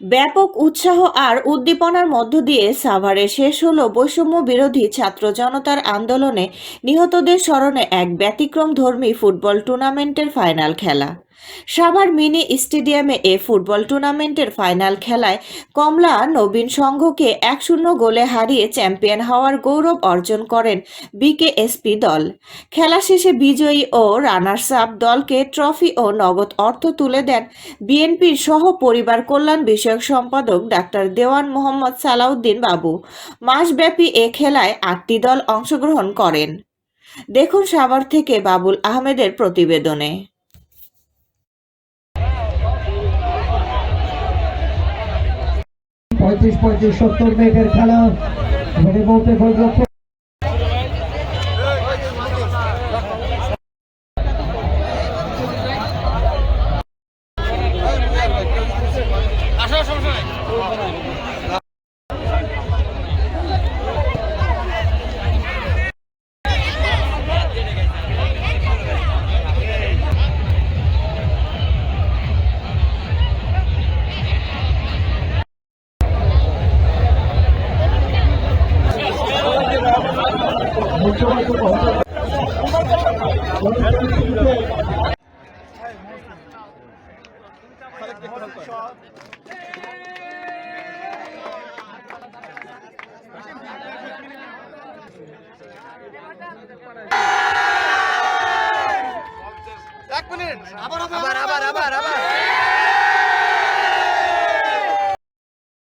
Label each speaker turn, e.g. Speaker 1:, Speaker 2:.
Speaker 1: ব্যাপক উৎসাহ আর উদ্দীপনার মধ্য দিয়ে সাভারে শেষ হল বৈষম্য বিরোধী ছাত্র জনতার আন্দোলনে নিহতদের স্মরণে এক ব্যতিক্রম ধর্মী ফুটবল টুর্নামেন্টের ফাইনাল খেলা। সাভার মিনি স্টেডিয়ামে এ ফুটবল টুর্নামেন্টের ফাইনাল খেলায় কমলা নবীন সংঘকে এক শূন্য গোলে হারিয়ে চ্যাম্পিয়ন হওয়ার গৌরব অর্জন করেন বিকেএসপি দল। খেলা শেষে বিজয়ী ও রানার্স আপ দলকে ট্রফি ও নগদ অর্থ তুলে দেন বিএনপির সহ পরিবার কল্যাণ বিষয়ক সম্পাদক ডাক্তার দেওয়ান মোহাম্মদ সালাউদ্দিন বাবু। মাসব্যাপী এ খেলায় আটটি দল অংশগ্রহণ করেন। দেখুন সাভার থেকে বাবুল আহমেদের প্রতিবেদনে।
Speaker 2: পঁয়ত্রিশ পঁয়ত্রিশ সত্তর মিনিটের খেলা। এবারে বলতে গোলরক্ষক
Speaker 3: এক মিনিট। আবার আবার আবার আবার।